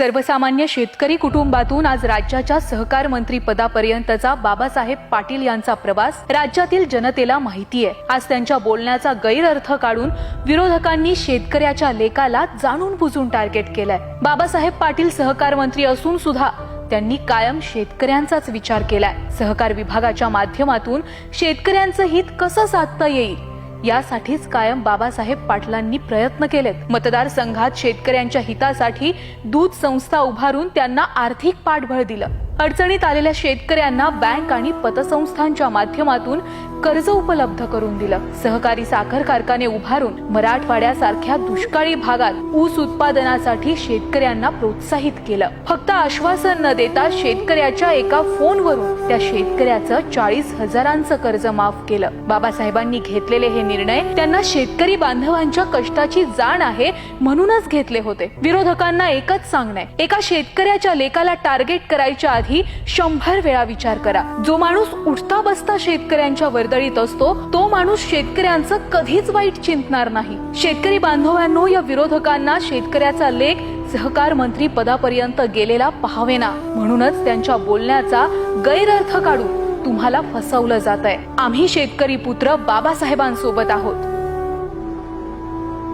सर्वसामान्य शेतकरी कुटुंबातून आज राज्याच्या सहकार मंत्री पदापर्यंतचा बाबासाहेब पाटील यांचा प्रवास राज्यातील जनतेला माहिती आहे आज त्यांच्या बोलण्याचा गैरअर्थ काढून विरोधकांनी शेतकऱ्याच्या लेखाला जाणून बुजून टार्गेट केलाय. बाबासाहेब पाटील सहकार मंत्री असून सुद्धा त्यांनी कायम शेतकऱ्यांचाच विचार केलाय. सहकार विभागाच्या माध्यमातून शेतकऱ्यांचं हित कसं साधता येईल? यासाठीच कायम बाबासाहेब पाटलांनी प्रयत्न केलेत. मतदारसंघात शेतकऱ्यांच्या हितासाठी दूध संस्था उभारून त्यांना आर्थिक पाठबळ दिलं. अडचणीत आलेल्या शेतकऱ्यांना बँक आणि पतसंस्थांच्या माध्यमातून कर्ज उपलब्ध करून दिलं. सहकारी साखर कारखाने उभारून मराठवाड्यासारख्या दुष्काळी भागात ऊस उत्पादनासाठी शेतकऱ्यांना प्रोत्साहित केलं. फक्त आश्वासन न देता शेतकऱ्याच्या एका फोनवरून त्या शेतकऱ्याचं चाळीस हजारांचं कर्ज माफ केलं. बाबासाहेबांनी घेतलेले हे निर्णय त्यांना शेतकरी बांधवांच्या कष्टाची जाण आहे म्हणूनच घेतले होते. विरोधकांना एकच सांगणं एका शेतकऱ्याच्या लेखाला टार्गेट करायच्या आधी शंभर वेळा विचार करा. जो माणूस उठता बसता शेतकऱ्यांच्या वर्दळीत असतो तो माणूस शेतकऱ्यांचं कधीच वाईट चिंतणार नाही. शेतकरी बांधवांनो या विरोधकांना शेतकऱ्याचा लेख सहकार मंत्री पदापर्यंत गेलेला पाहावेना. म्हणूनच त्यांच्या बोलण्याचा गैरअर्थ काढून तुम्हाला फसवलं जात आहे आम्ही शेतकरी पुत्र बाबासाहेबांसोबत आहोत.